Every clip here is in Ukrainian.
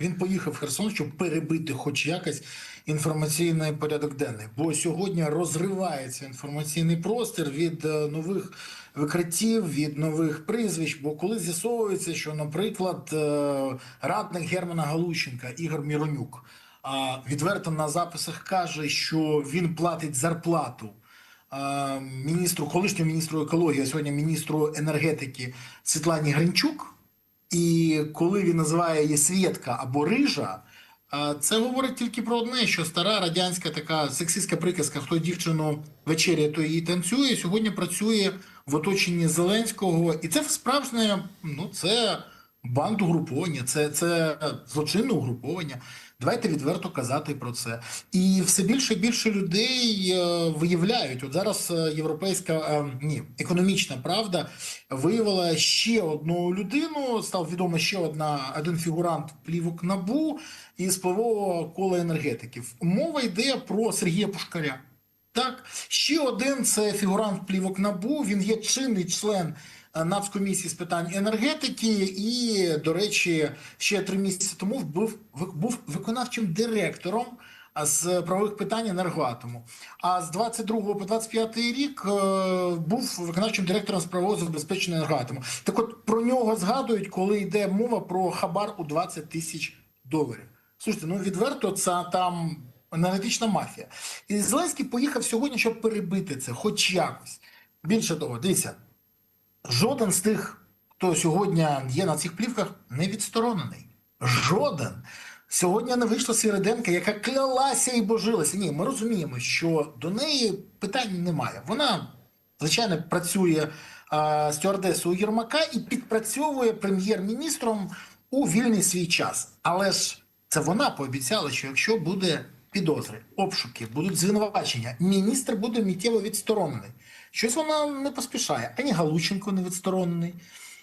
Він поїхав в Херсон, щоб перебити хоч якось інформаційний порядок денний. Бо сьогодні розривається інформаційний простір від е, нових викриттів, від нових прізвищ. Бо коли з'ясовується, що, наприклад, е, радник Германа Галущенка Ігор Міронюк відверто на записах каже, що він платить зарплату е, міністру, колишньому міністру екології, а сьогодні міністру енергетики Світлані Гринчук. І коли він називає її свідка або Рижа, це говорить тільки про одне, що стара радянська така сексистська приказка, хто дівчину вечеряє, то її танцює. Сьогодні працює в оточенні Зеленського, і це справжнє, ну це бандугруповання, це, це злочинне угруповання. Давайте відверто казати про це. І все більше і більше людей е, виявляють. От зараз е, європейська е, ні, економічна правда виявила ще одну людину. Став відомо ще одна один фігурант плівок набу із пливового кола енергетиків. Мова йде про Сергія Пушкаря. Так, ще один це фігурант плівок набу. Він є чинний член Нацкомісії з питань енергетики, і, до речі, ще три місяці тому був, був виконавчим директором з правових питань енергоатому. А з 22 по 25 рік е, був виконавчим директором з правового забезпечення енергоатому. Так от про нього згадують, коли йде мова про хабар у 20 тисяч доларів. Слушайте, ну відверто це там енергетична мафія. І Зеленський поїхав сьогодні, щоб перебити це, хоч якось. Більше того, дивіться, жоден з тих, хто сьогодні є на цих плівках, не відсторонений. Жоден. Сьогодні не вийшла Свіриденка, яка клялася і божилася. Ні, ми розуміємо, що до неї питань немає. Вона, звичайно, працює а, стюардесою Єрмака і підпрацьовує прем'єр-міністром у вільний свій час. Але ж це вона пообіцяла, що якщо буде підозри, обшуки, будуть звинувачення, міністр буде миттєво відсторонений. Щось вона не поспішає. Ані Галученко не відсторонений,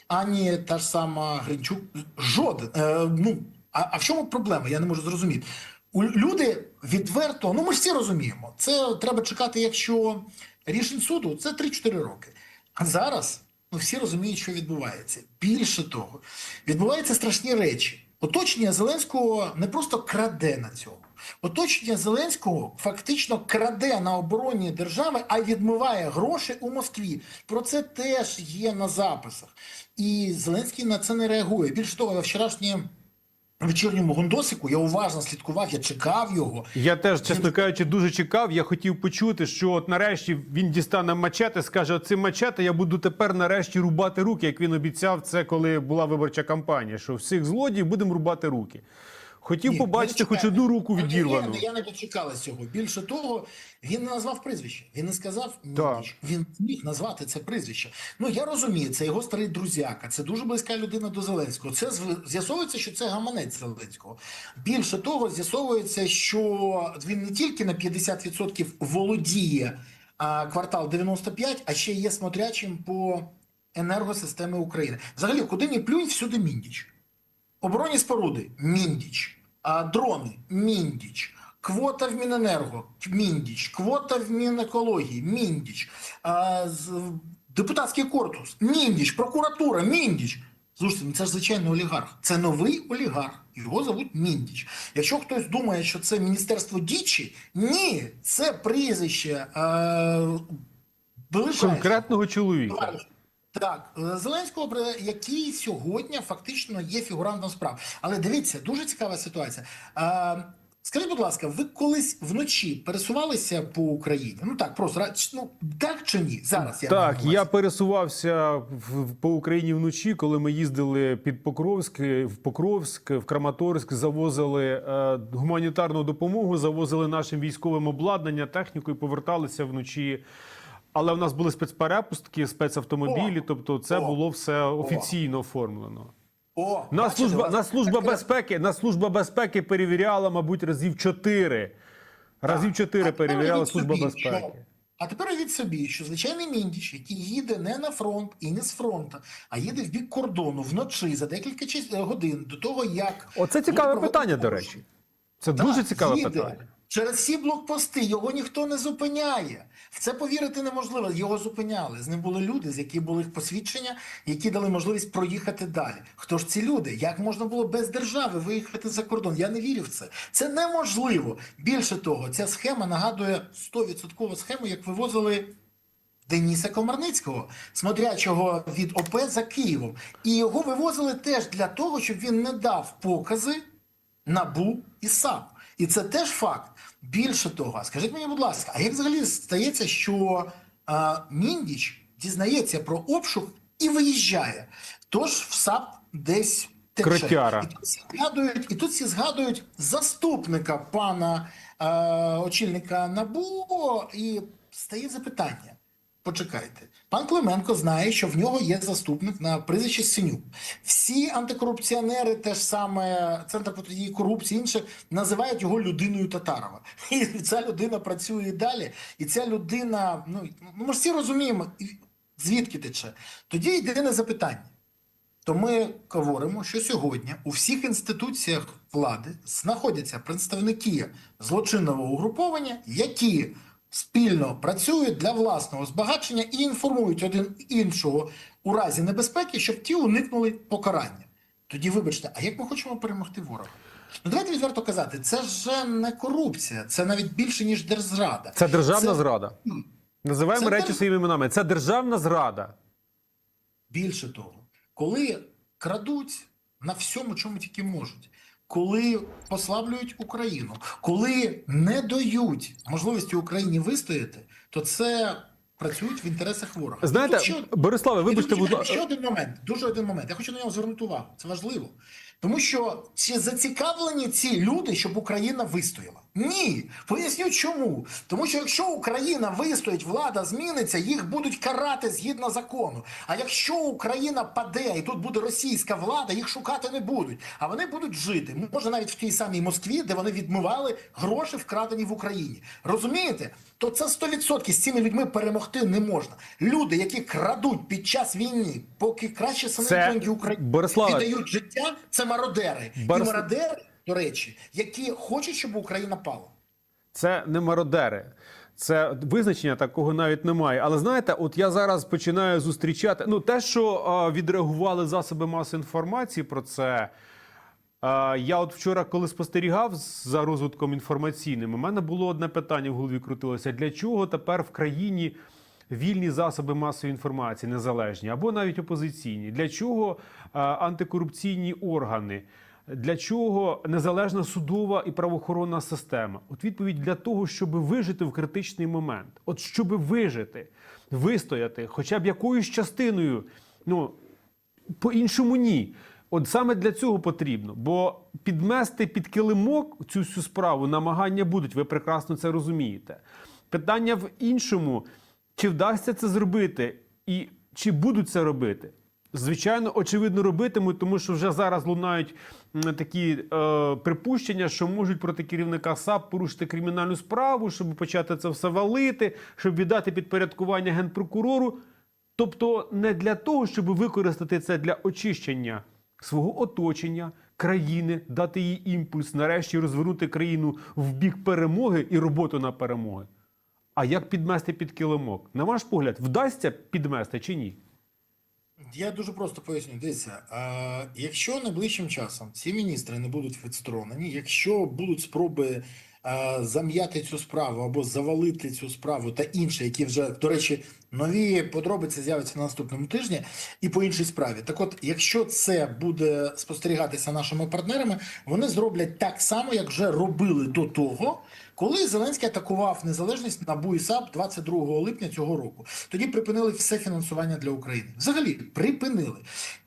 ані та ж сама Гринчук. Жоден. Е, ну, а, а в чому проблема? Я не можу зрозуміти. У люди відверто, ну ми ж всі розуміємо, це треба чекати, якщо рішень суду це 3-4 роки. А зараз ну, всі розуміють, що відбувається. Більше того, відбуваються страшні речі. Оточення Зеленського не просто краде на цьому. Оточення Зеленського фактично краде на обороні держави, а відмиває гроші у Москві. Про це теж є на записах. І Зеленський на це не реагує. Більше того, на вчорашнє вечірньому гундосику я уважно слідкував, я чекав його. Я теж, чесно кажучи, дуже чекав. Я хотів почути, що от нарешті він дістане мачете, скаже: цим мачете я буду тепер нарешті рубати руки, як він обіцяв це, коли була виборча кампанія. Що всіх злодіїв будемо рубати руки. Хотів Ні, побачити хоч одну руку відірвану. Я, не дочекала цього. Більше того, він не назвав прізвище. Він не сказав Так. Він міг назвати це прізвище. Ну я розумію, це його старий друзяка, це дуже близька людина до Зеленського. Це з'ясовується, що це гаманець Зеленського. Більше того, з'ясовується, що він не тільки на 50% володіє а, квартал 95, а ще є смотрячим по енергосистемі України. Взагалі, куди ні плюнь, всюди міндіч. Оборонні споруди Міндіч, а, дрони Міндіч, квота в Міненерго Міндіч, квота в Мінекології Міндіч, а, депутатський корпус Міндіч, прокуратура Міндіч. Слушайте, ну це ж звичайний олігарх. Це новий олігарх. Його зовуть Міндіч. Якщо хтось думає, що це міністерство дічі, ні, це прізвище е. Конкретного чоловіка. Так, е, Зеленського, який сьогодні фактично є фігурантом справ. Але дивіться, дуже цікава ситуація. А, скажіть, будь ласка, ви колись вночі пересувалися по Україні? Ну так, просто ну так чи ні? Зараз я Так, я пересувався в, по Україні вночі, коли ми їздили під Покровськ, в Покровськ, в Краматорськ, завозили е, гуманітарну допомогу, завозили нашим військовим обладнання, техніку і поверталися вночі. Але в нас були спецперепустки, спецавтомобілі, О! тобто це О! було все офіційно оформлено. О, бачите, служба, нас служба якраз- безпеки, нас служба безпеки перевіряла, мабуть, разів чотири. Разів чотири перевіряла служба собі, безпеки. що- А тепер уявіть собі, що звичайний міндіч, який їде не на фронт і не з фронту, а їде в бік кордону вночі за декілька годин до того, як Оце цікаве питання, до речі. Це Так, дуже цікаве їде, питання. Через всі блокпости його ніхто не зупиняє. В це повірити неможливо. Його зупиняли. З ним були люди, з яких були посвідчення, які дали можливість проїхати далі. Хто ж ці люди? Як можна було без держави виїхати за кордон? Я не вірю в це. Це неможливо. Більше того, ця схема нагадує 100% схему, як вивозили. Дениса Комарницького, смотрячого від ОП за Києвом. І його вивозили теж для того, щоб він не дав покази НАБУ і САП. І це теж факт. Більше того, скажіть мені, будь ласка, а як взагалі стається, що е, Міндіч дізнається про обшук і виїжджає? Тож в САП десь тече. Критяра. І тут всі згадують, і тут всі згадують заступника пана е, очільника НАБУ, і стає запитання. Почекайте, пан Клименко знає, що в нього є заступник на прізвище Синюк. Всі антикорупціонери, теж саме центр протидії корупції, інше називають його людиною Татарова. І ця людина працює і далі. І ця людина, ну ну, ми ж всі розуміємо, звідки тече. Тоді єдине запитання. То ми говоримо, що сьогодні у всіх інституціях влади знаходяться представники злочинного угруповання, які спільно працюють для власного збагачення і інформують один іншого у разі небезпеки, щоб ті уникнули покарання. Тоді, вибачте, а як ми хочемо перемогти ворога? Ну давайте відверто казати, це ж не корупція, це навіть більше ніж держзрада. Це державна Це- зрада. Називаємо Це речі держ- своїми іменами. Це державна зрада. Більше того, коли крадуть на всьому, чому тільки можуть, коли послаблюють Україну, коли не дають можливості Україні вистояти, то це працюють в інтересах ворога. Знаєте, ще Бориславе, вибачте, будь ласка. ще один момент, дуже один момент. Я хочу на нього звернути увагу. Це важливо. Тому що чи зацікавлені ці люди, щоб Україна вистояла? Ні. Поясню чому. Тому що якщо Україна вистоїть, влада зміниться, їх будуть карати згідно закону. А якщо Україна паде і тут буде російська влада, їх шукати не будуть. А вони будуть жити. Може навіть в тій самій Москві, де вони відмивали гроші, вкрадені в Україні. Розумієте? То це 100% з цими людьми перемогти не можна. Люди, які крадуть під час війни, поки краще Це- самі України віддають життя, це мародери. Борис- І мародери, до речі, які хочуть, щоб Україна пала. Це не мародери. Це визначення такого навіть немає. Але знаєте, от я зараз починаю зустрічати. Ну, те, що а, відреагували засоби масової інформації про це. А, я от вчора, коли спостерігав за розвитком інформаційним, у мене було одне питання в голові крутилося: для чого тепер в країні вільні засоби масової інформації, незалежні або навіть опозиційні? Для чого а, антикорупційні органи? Для чого незалежна судова і правоохоронна система? От відповідь для того, щоб вижити в критичний момент. От щоб вижити, вистояти, хоча б якоюсь частиною, ну по-іншому ні. От саме для цього потрібно, бо підмести під килимок цю всю справу намагання будуть, ви прекрасно це розумієте. Питання в іншому, чи вдасться це зробити, і чи будуть це робити. Звичайно, очевидно, робитимуть, тому що вже зараз лунають такі е, припущення, що можуть проти керівника САП порушити кримінальну справу, щоб почати це все валити, щоб віддати підпорядкування генпрокурору. Тобто не для того, щоб використати це для очищення свого оточення, країни, дати їй імпульс, нарешті розвернути країну в бік перемоги і роботу на перемоги. А як підмести під килимок? На ваш погляд, вдасться підмести чи ні? Я дуже просто поясню. Дивіться, а, якщо найближчим часом ці міністри не будуть відсторонені, якщо будуть спроби а, зам'яти цю справу або завалити цю справу та інше, які вже, до речі, нові подробиці з'являться на наступному тижні, і по іншій справі. Так от, якщо це буде спостерігатися нашими партнерами, вони зроблять так само, як вже робили до того, коли Зеленський атакував незалежність НАБУ і САП 22 липня цього року. Тоді припинили все фінансування для України. Взагалі припинили.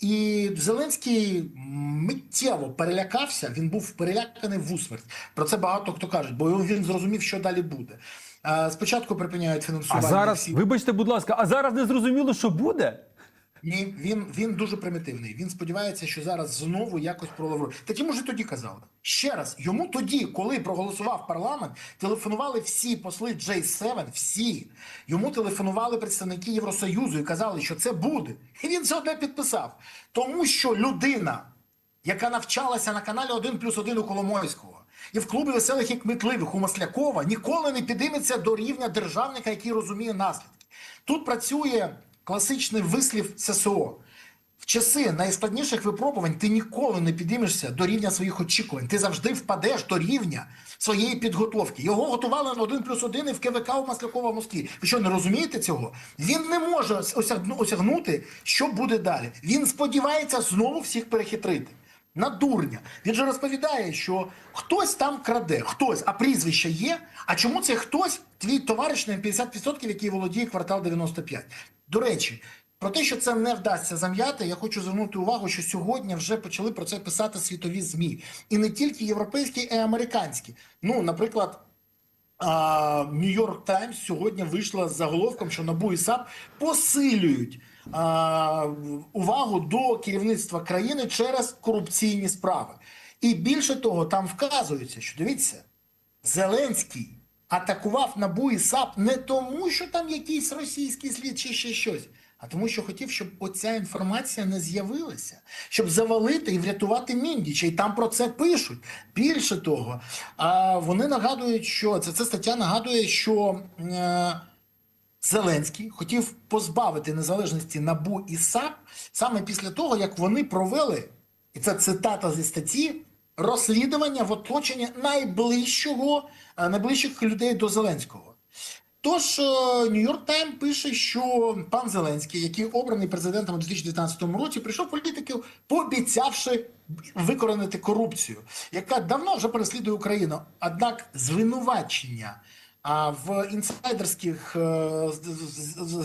І Зеленський миттєво перелякався. Він був переляканий в усмерть. Про це багато хто каже, бо він зрозумів, що далі буде. Спочатку припиняють А зараз, всі- вибачте, будь ласка, а зараз не зрозуміло, що буде? ні, він, він дуже примітивний. Він сподівається, що зараз знову якось пролаврує. Так йому ж тоді казали. Ще раз, йому тоді, коли проголосував парламент, телефонували всі посли J7, всі. Йому телефонували представники Євросоюзу і казали, що це буде. І він це одне підписав. Тому що людина, яка навчалася на каналі 1 плюс 1 у Коломойського, І в клубі веселих і кмітливих у Маслякова ніколи не підійметься до рівня державника, який розуміє наслідки. Тут працює класичний вислів ССО. В часи найскладніших випробувань ти ніколи не підіймешся до рівня своїх очікувань. Ти завжди впадеш до рівня своєї підготовки. Його готували на 1 плюс 1 і в КВК у Маслякова Москві. Ви що не розумієте цього? Він не може осягну- осягнути, що буде далі. Він сподівається знову всіх перехитрити. На дурня. Він же розповідає, що хтось там краде, хтось, а прізвище є. А чому це хтось, твій товариш на 50%, який володіє квартал 95? До речі, про те, що це не вдасться зам'яти, я хочу звернути увагу, що сьогодні вже почали про це писати світові ЗМІ. І не тільки європейські, а й американські. Ну, наприклад, Нью-Йорк Таймс сьогодні вийшла з заголовком, що НАБУ і САП посилюють увагу до керівництва країни через корупційні справи. І більше того, там вказується, що дивіться, Зеленський атакував НАБУ і САП не тому, що там якийсь російський слід чи ще щось, а тому, що хотів, щоб оця інформація не з'явилася, щоб завалити і врятувати Міндіча. І там про це пишуть. Більше того, вони нагадують, що це, це стаття нагадує, що. Е, Зеленський хотів позбавити незалежності НАБУ і САП саме після того, як вони провели, і це цитата зі статті, розслідування в оточенні найближчого, е, найближчих людей до Зеленського. Тож Нью-Йорк Тайм пише, що пан Зеленський, який обраний президентом у 2019 році, прийшов в політику, пообіцявши викоренити корупцію, яка давно вже переслідує Україну. Однак звинувачення а в інсайдерських е,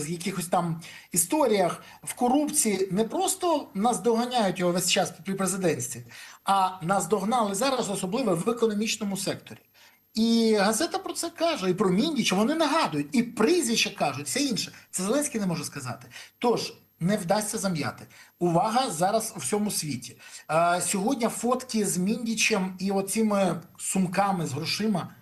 якихось там історіях в корупції не просто наздоганяють його весь час при президентстві, а наздогнали зараз, особливо в економічному секторі. І газета про це каже, і про Міндіча вони нагадують, і прізвища кажуть, все інше. Це Зеленський не може сказати. Тож не вдасться зам'яти. Увага зараз у всьому світі. Е, сьогодні фотки з Міндічем і оціми сумками з грошима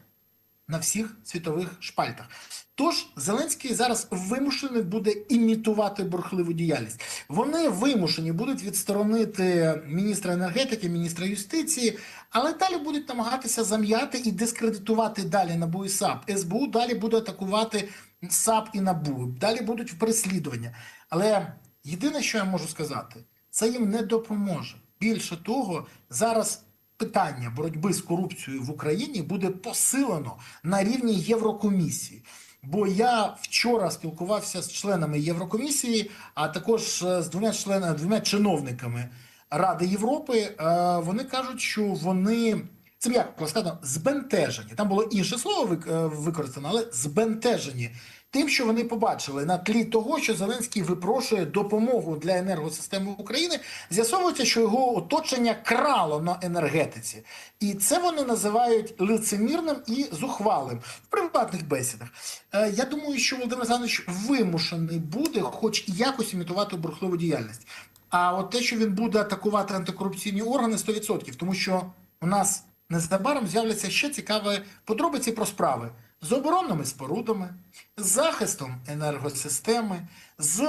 на всіх світових шпальтах. Тож Зеленський зараз вимушений буде імітувати бурхливу діяльність. Вони вимушені будуть відсторонити міністра енергетики, міністра юстиції, але далі будуть намагатися зам'яти і дискредитувати далі НАБУ і САП. СБУ далі буде атакувати САП і НАБУ. Далі будуть переслідування. Але єдине, що я можу сказати, це їм не допоможе. Більше того, зараз питання боротьби з корупцією в Україні буде посилено на рівні Єврокомісії. Бо я вчора спілкувався з членами Єврокомісії, а також е, з двома членами, двома чиновниками Ради Європи. Е, Вони кажуть, що вони це м'яко сказано збентежені. Там було інше слово е, використано, але збентежені тим, що вони побачили на тлі того, що Зеленський випрошує допомогу для енергосистеми України, з'ясовується, що його оточення крало на енергетиці, і це вони називають лицемірним і зухвалим в приватних бесідах. Е, Я думаю, що Володимир Олександрович вимушений буде, хоч якось імітувати бурхливу діяльність. А от те, що він буде атакувати антикорупційні органи, 100%, тому що у нас незабаром з'являться ще цікаві подробиці про справи з оборонними спорудами, з захистом енергосистеми, з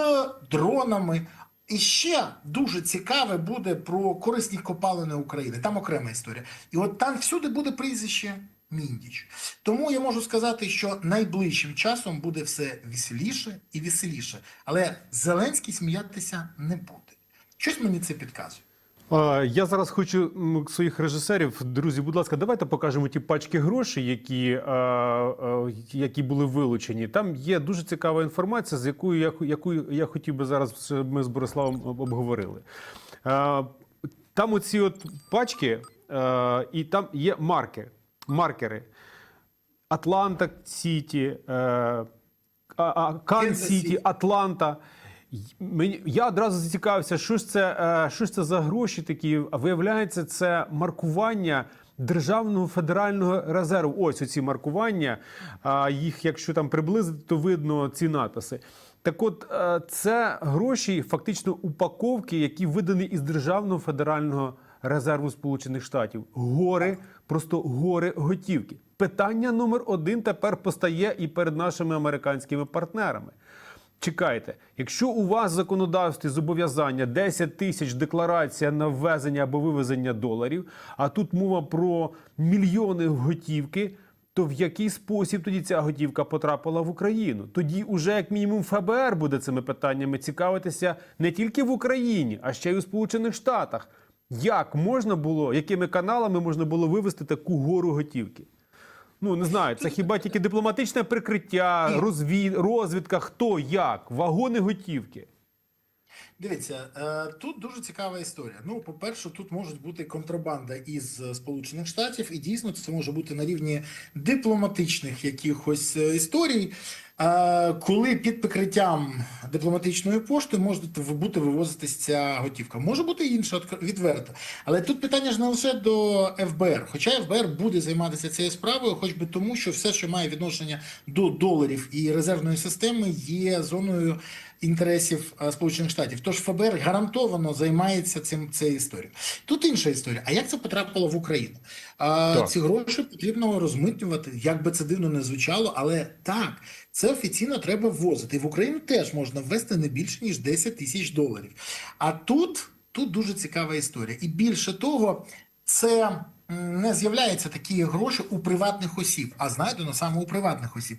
дронами. І ще дуже цікаве буде про корисні копалини України. Там окрема історія. І от там всюди буде прізвище Міндіч. Тому я можу сказати, що найближчим часом буде все веселіше і веселіше. Але Зеленський сміятися не буде. Щось мені це підказує. Я зараз хочу своїх режисерів, друзі, будь ласка, давайте покажемо ті пачки грошей, які, які були вилучені. Там є дуже цікава інформація, з якою я, яку я хотів би зараз, щоб ми з Бориславом обговорили. Там оці от пачки, і там є марки, маркери. Атланта Сіті, е, Кан Сіті. Атланта. Я одразу зацікавився, що ж це, е, що ж це за гроші такі. А виявляється, це маркування Державного федерального резерву. Ось оці маркування. Їх, якщо там приблизити, то видно ці написи. Так от, е, це гроші, фактично упаковки, які видані із Державного федерального резерву Сполучених Штатів. Гори, просто гори готівки. Питання номер один тепер постає і перед нашими американськими партнерами. Чекайте, якщо у вас в законодавстві зобов'язання 10 тисяч декларація на ввезення або вивезення доларів, а тут мова про мільйони готівки, то в який спосіб тоді ця готівка потрапила в Україну? Тоді уже як мінімум ФБР буде цими питаннями цікавитися не тільки в Україні, а ще й у Сполучених Штатах. Як можна було, якими каналами можна було вивести таку гору готівки? Ну не знаю, це хіба тільки дипломатичне прикриття, розвід, розвідка, хто як, вагони готівки. Дивіться, е, тут дуже цікава історія. Ну, по-перше, тут можуть бути контрабанда із Сполучених Штатів, і дійсно це може бути на рівні дипломатичних якихось е, історій, е, коли під прикриттям дипломатичної пошти може бути вивозитись ця готівка. Може бути інша відверто. Але тут питання ж не лише до ФБР. Хоча ФБР буде займатися цією справою, хоч би тому, що все, що має відношення до доларів і резервної системи, є зоною інтересів е, Сполучених Штатів. Тож ФБР гарантовано займається цим цією історією. Тут інша історія. А як це потрапило в Україну? А, ці гроші потрібно розмитнювати, як би це дивно не звучало, але так, це офіційно треба ввозити. І в Україну теж можна ввести не більше ніж 10 тисяч доларів. А тут, тут дуже цікава історія. І більше того, це не з'являються такі гроші у приватних осіб, а знайдено саме у приватних осіб.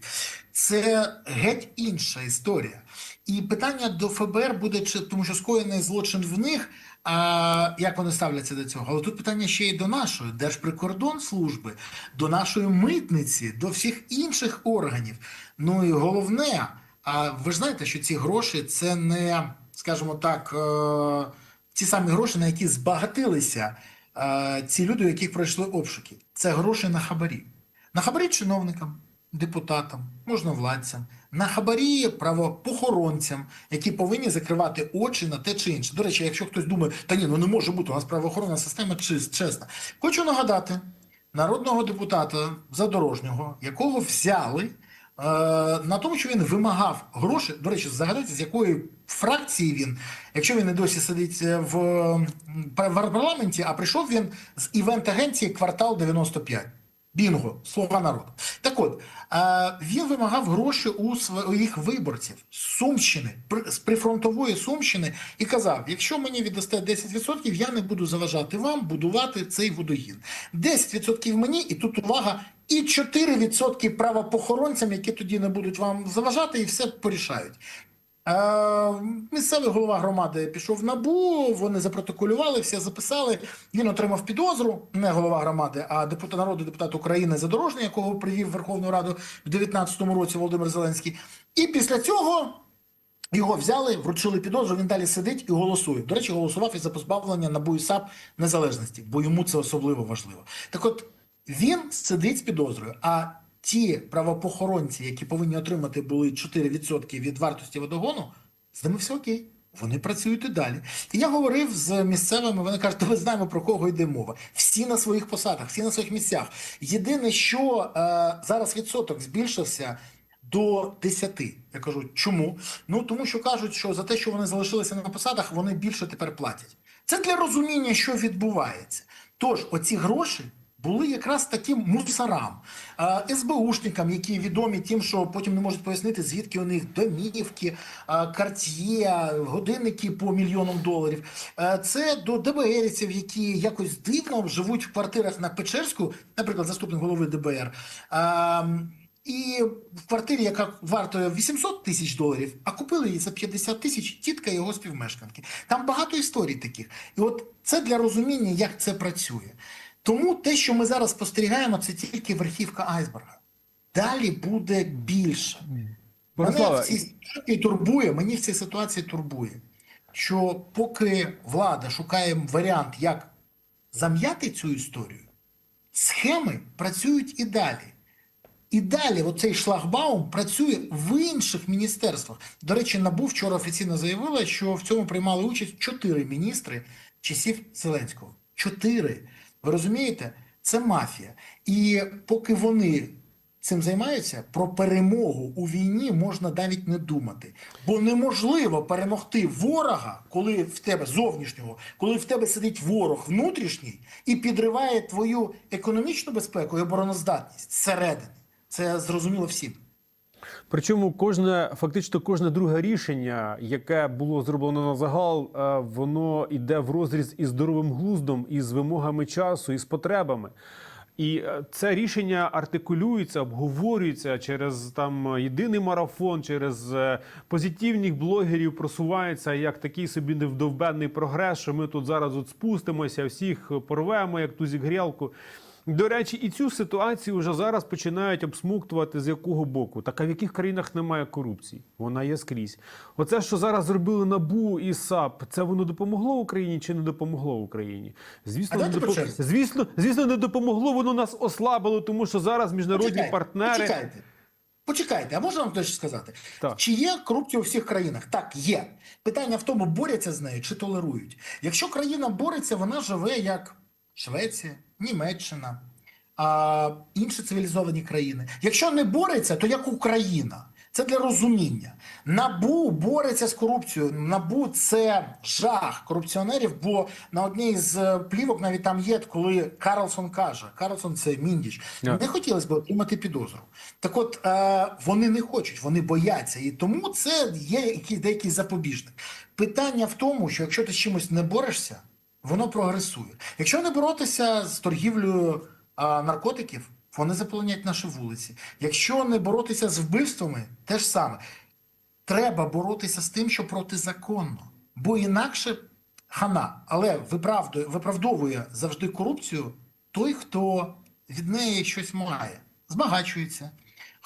Це геть інша історія. І питання до ФБР буде, чи тому що скоєний злочин в них. А як вони ставляться до цього? Але тут питання ще й до нашої Держприкордонслужби, до нашої митниці, до всіх інших органів. Ну і головне, а ви ж знаєте, що ці гроші це не, скажімо так, е, ті самі гроші, на які збагатилися е, ці люди, у яких пройшли обшуки. Це гроші на хабарі. На хабарі чиновникам, депутатам, можновладцям, на хабарі правопохоронцям, які повинні закривати очі на те чи інше. До речі, якщо хтось думає, та ні, ну не може бути, у нас правоохоронна система чесна. Хочу нагадати народного депутата Задорожнього, якого взяли е, на тому, що він вимагав гроші. До речі, згадайте, з якої фракції він, якщо він і досі сидить е, в, в парламенті, а прийшов він з івент-агенції квартал 95. Бінго, слуга народу. Так от, е, він вимагав гроші у своїх виборців з Сумщини, з прифронтової Сумщини, і казав: якщо мені віддасте 10%, я не буду заважати вам будувати цей водогін. 10% мені, і тут увага, і 4% правопохоронцям, які тоді не будуть вам заважати, і все порішають. Місцевий голова громади пішов в набу, вони запротоколювали, все записали. Він отримав підозру, не голова громади, а депутат народу, депутат України Задорожний, якого привів в Верховну Раду в 2019 році Володимир Зеленський. І після цього його взяли, вручили підозру. Він далі сидить і голосує. До речі, голосував і за позбавлення НАБУ і САП незалежності, бо йому це особливо важливо. Так от він сидить з підозрою. А ті правопохоронці, які повинні отримати були 4% від вартості водогону, з ними все окей. Вони працюють і далі. І я говорив з місцевими. Вони кажуть, ми знаємо про кого йде мова. Всі на своїх посадах, всі на своїх місцях. Єдине, що е, зараз відсоток збільшився до 10. Я кажу, чому? Ну тому що кажуть, що за те, що вони залишилися на посадах, вони більше тепер платять. Це для розуміння, що відбувається. Тож, оці гроші. Були якраз таким мусорам, е, СБУшникам, які відомі тим, що потім не можуть пояснити, звідки у них домівки, е, карт'є, годинники по мільйонам доларів. Е, Це до ДБРівців, які якось дивно живуть в квартирах на Печерську, наприклад, заступник голови ДБР. Е, І в квартирі, яка вартує 800 тисяч доларів, а купили її за 50 тисяч тітка його співмешканки. Там багато історій таких. І от це для розуміння, як це працює. Тому те, що ми зараз спостерігаємо, це тільки верхівка айсберга. Далі буде більше. Мене в цій ситуації турбує, мені в цій ситуації турбує, що поки влада шукає варіант, як зам'яти цю історію, схеми працюють і далі. І далі оцей шлагбаум працює в інших міністерствах. До речі, НАБУ вчора офіційно заявила, що в цьому приймали участь чотири міністри часів Зеленського. Чотири. Ви розумієте? Це мафія. І поки вони цим займаються, про перемогу у війні можна навіть не думати. Бо неможливо перемогти ворога, коли в тебе зовнішнього, коли в тебе сидить ворог внутрішній і підриває твою економічну безпеку і обороноздатність зсередини. Це зрозуміло всім. Причому кожне, фактично, кожне друге рішення, яке було зроблено на загал, е, воно йде в розріз із здоровим глуздом, із вимогами часу, із потребами. І е, це рішення артикулюється, обговорюється через там єдиний марафон, через е, позитивних блогерів просувається як такий собі невдовбенний прогрес, що ми тут зараз от спустимося, всіх порвемо, як тузік грілку. До речі, і цю ситуацію вже зараз починають обсмуктувати з якого боку. Так а в яких країнах немає корупції? Вона є скрізь. Оце, що зараз зробили НАБУ і САП, це воно допомогло Україні чи не допомогло Україні? Звісно, не черзі. звісно, звісно, не допомогло. Воно нас ослабило, тому що зараз міжнародні Почекайте, партнери. Почекайте. Почекайте, а можна вам точно сказати? Так. Чи є корупція у всіх країнах? Так, є. Питання в тому, борються з нею чи толерують. Якщо країна бореться, вона живе як Швеція, Німеччина, а інші цивілізовані країни. Якщо не бореться, то як Україна. Це для розуміння. Набу бореться з корупцією. Набу це жах корупціонерів. Бо на одній з е, плівок навіть там є, коли Карлсон каже: Карлсон це міндіч. Так. Не хотілося б отримати підозру. Так от е, вони не хочуть, вони бояться. І тому це є якийсь деякий запобіжник. Питання в тому, що якщо ти з чимось не борешся, воно прогресує. Якщо не боротися з торгівлею а, наркотиків, вони заполонять наші вулиці. Якщо не боротися з вбивствами, те ж саме. Треба боротися з тим, що протизаконно. Бо інакше хана. Але виправдовує завжди корупцію той, хто від неї щось має, збагачується.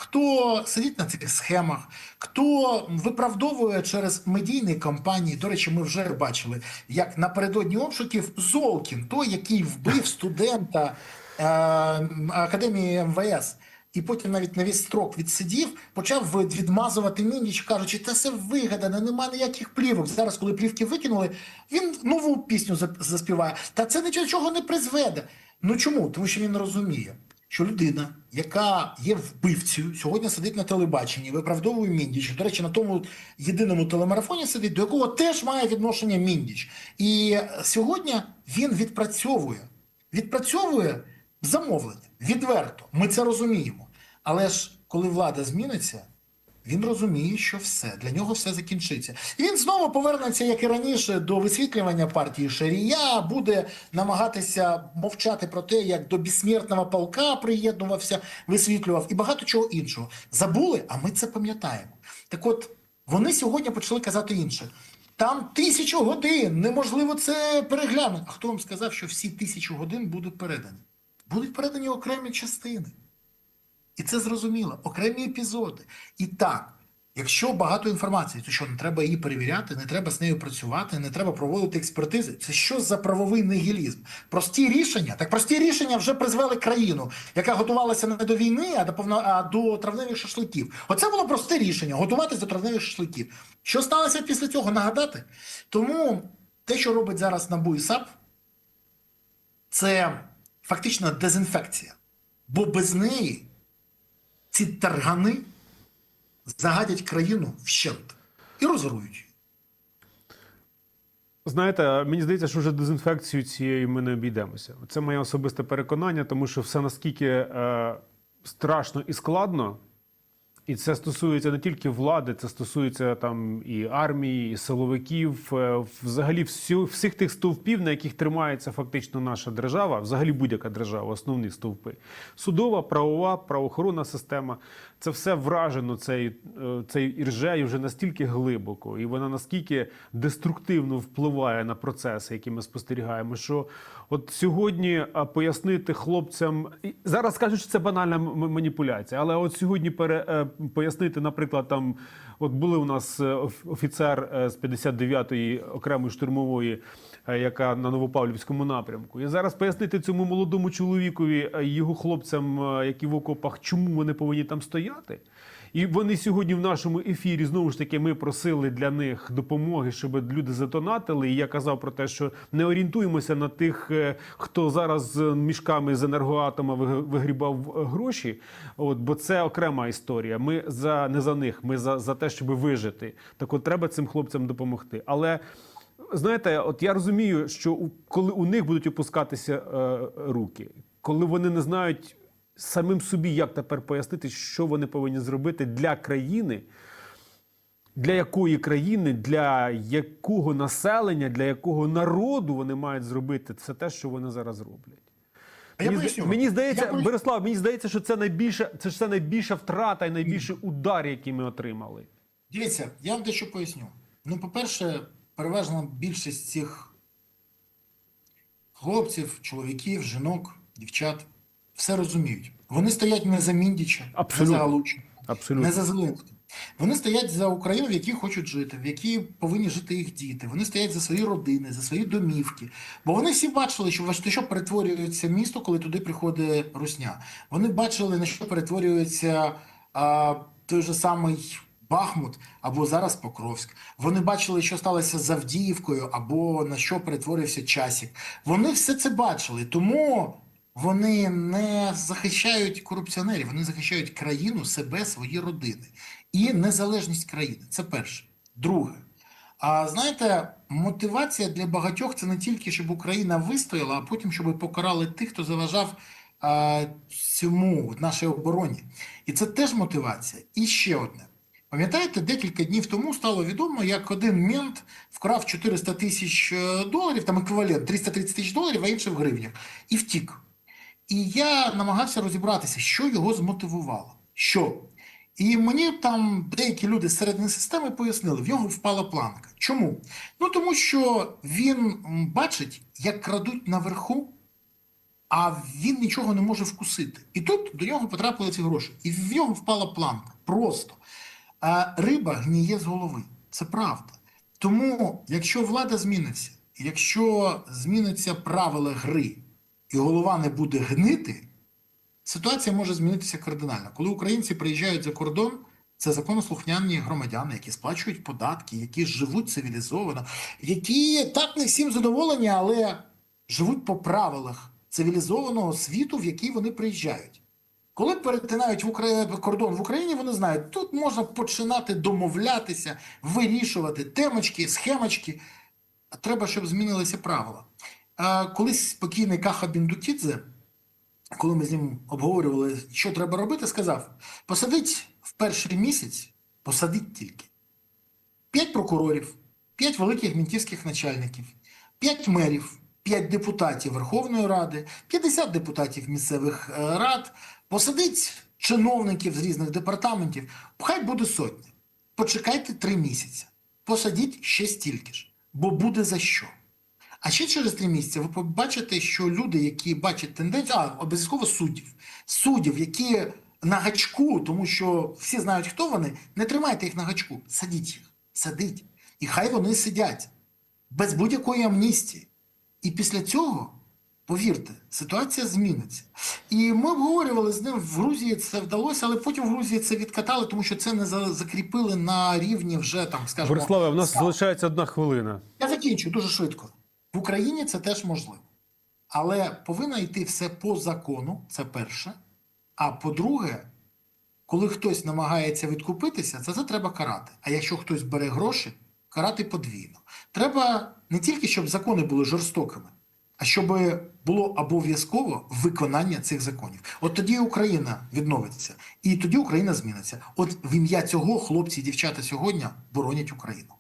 Хто сидить на цих схемах, хто виправдовує через медійні кампанії. До речі, ми вже бачили, як напередодні обшуків Золкін, той, який вбив студента е, академії МВС, і потім навіть на весь строк відсидів, почав відмазувати Мінніч, кажучи, та це вигадано, нема ніяких плівок. Зараз, коли плівки викинули, він нову пісню заспіває. Та це нічого не призведе. Ну чому? Тому що він розуміє, що людина, яка є вбивцею, сьогодні сидить на телебаченні, виправдовує Міндіч. До речі, на тому єдиному телемарафоні сидить, до якого теж має відношення Міндіч. І сьогодні він відпрацьовує. Відпрацьовує замовлення відверто. Ми це розуміємо. Але ж коли влада зміниться, він розуміє, що все для нього все закінчиться. І він знову повернеться, як і раніше, до висвітлювання партії Шарія, буде намагатися мовчати про те, як до безсмертного полка приєднувався, висвітлював і багато чого іншого. Забули, а ми це пам'ятаємо. Так от вони сьогодні почали казати інше. Там тисячу годин, неможливо це переглянути. А хто вам сказав, що всі тисячу годин будуть передані? Будуть передані окремі частини. І це зрозуміло, окремі епізоди. І так, якщо багато інформації, то що не треба її перевіряти, не треба з нею працювати, не треба проводити експертизи. Це що за правовий нігілізм? Прості рішення, так прості рішення вже призвели країну, яка готувалася не до війни, а до повно, а до травневих шашликів. Оце було просте рішення готуватися до травневих шашликів. Що сталося після цього? Нагадати? Тому те, що робить зараз НАБУ і САП, це фактично дезінфекція. Бо без неї ці таргани загадять країну вщент і розорують її. Знаєте, мені здається, що вже дезінфекцію цією ми не обійдемося. Це моє особисте переконання, тому що все наскільки е, страшно і складно, і це стосується не тільки влади, це стосується там і армії, і силовиків, е, взагалі всю, всіх тих стовпів, на яких тримається фактично наша держава, взагалі будь-яка держава, основні стовпи. Судова, правова, правоохоронна система це все вражено цей, е, цей іржею вже настільки глибоко, і вона наскільки деструктивно впливає на процеси, які ми спостерігаємо. Що от сьогодні пояснити хлопцям зараз кажуть, що це банальна маніпуляція, але от сьогодні пере, е, пояснити, наприклад, там от були у нас е, офіцер е, з 59-ї окремої штурмової. е, Яка на Новопавлівському напрямку, і зараз пояснити цьому молодому чоловікові його хлопцям, які в окопах, чому вони повинні там стояти. І вони сьогодні в нашому ефірі знову ж таки ми просили для них допомоги, щоб люди затонатили. І я казав про те, що не орієнтуємося на тих, е, хто зараз з мішками з енергоатома вигрібав е, гроші. От бо це окрема історія. Ми за не за них, ми за, за те, щоб вижити. Так от треба цим хлопцям допомогти. Але знаєте, от я розумію, що у- коли у них будуть опускатися е, руки, коли вони не знають самим собі як тепер пояснити, що вони повинні зробити для країни, для якої країни, для якого населення, для якого народу вони мають зробити це те, що вони зараз роблять. Я Мені, поясню. мені здається, Я. Борислав, мені здається, що це найбільша, це ж це найбільша втрата і найбільший удар, який ми отримали. Дивіться, я вам дещо поясню. Ну, по-перше, переважна більшість цих хлопців, чоловіків, жінок, дівчат все розуміють. Вони стоять не за Міндіча, Абсолютно. не за Абсолютно. не за Зеленського. Вони стоять за Україну, в якій хочуть жити, в якій повинні жити їх діти. Вони стоять за свої родини, за свої домівки. Бо вони всі бачили, що на що перетворюється місто, коли туди приходить русня. Вони бачили, на що перетворюється а, той же самий Бахмут або зараз Покровськ. Вони бачили, що сталося з Авдіївкою, або на що перетворився Часік. Вони все це бачили. Тому вони не захищають корупціонерів, вони захищають країну, себе, свої родини і незалежність країни. Це перше. Друге. А знаєте, мотивація для багатьох це не тільки щоб Україна вистояла, а потім щоб покарали тих, хто заважав а, цьому нашій обороні. І це теж мотивація. І ще одне. Пам'ятаєте, декілька днів тому стало відомо, як один мент вкрав 400 тисяч е, доларів, там еквівалент 330 тисяч доларів, а інший в гривнях, і втік. І я намагався розібратися, що його змотивувало. Що? І мені там деякі люди з середини системи пояснили, в нього впала планка. Чому? Ну тому що він бачить, як крадуть наверху, а він нічого не може вкусити. І тут до нього потрапили ці гроші. І в нього впала планка. Просто. А риба гніє з голови. Це правда. Тому, якщо влада зміниться, якщо зміняться правила гри, і голова не буде гнити, ситуація може змінитися кардинально. Коли українці приїжджають за кордон, це законослухняні громадяни, які сплачують податки, які живуть цивілізовано, які так не всім задоволені, але живуть по правилах цивілізованого світу, в який вони приїжджають. Коли перетинають в Украї... кордон в Україні, вони знають, тут можна починати домовлятися, вирішувати темочки, схемочки. Треба, щоб змінилися правила. Колись спокійний Каха Біндукідзе, коли ми з ним обговорювали, що треба робити, сказав: посадить в перший місяць, посадить тільки п'ять прокурорів, п'ять великих мінтівських начальників, п'ять мерів, п'ять депутатів Верховної Ради, 50 депутатів місцевих е, рад, посадить чиновників з різних департаментів, хай буде сотня. Почекайте три місяці, посадіть ще стільки ж, бо буде за що. А ще через три місяці ви побачите, що люди, які бачать тенденцію, а обов'язково суддів, суддів, які на гачку, тому що всі знають, хто вони, не тримайте їх на гачку, садіть їх, садіть. І хай вони сидять без будь-якої амністії. І після цього, повірте, ситуація зміниться. І ми обговорювали з ним в Грузії це вдалося, але потім в Грузії це відкатали, тому що це не закріпили на рівні вже там, скажімо, Бориславе, у нас САП. залишається одна хвилина. Я закінчу дуже швидко. В Україні це теж можливо. Але повинно йти все по закону, це перше. А по-друге, коли хтось намагається відкупитися, це, це треба карати. А якщо хтось бере гроші, карати подвійно. Треба не тільки, щоб закони були жорстокими, а щоб було обов'язково виконання цих законів. От тоді Україна відновиться, і тоді Україна зміниться. От в ім'я цього хлопці і дівчата сьогодні боронять Україну.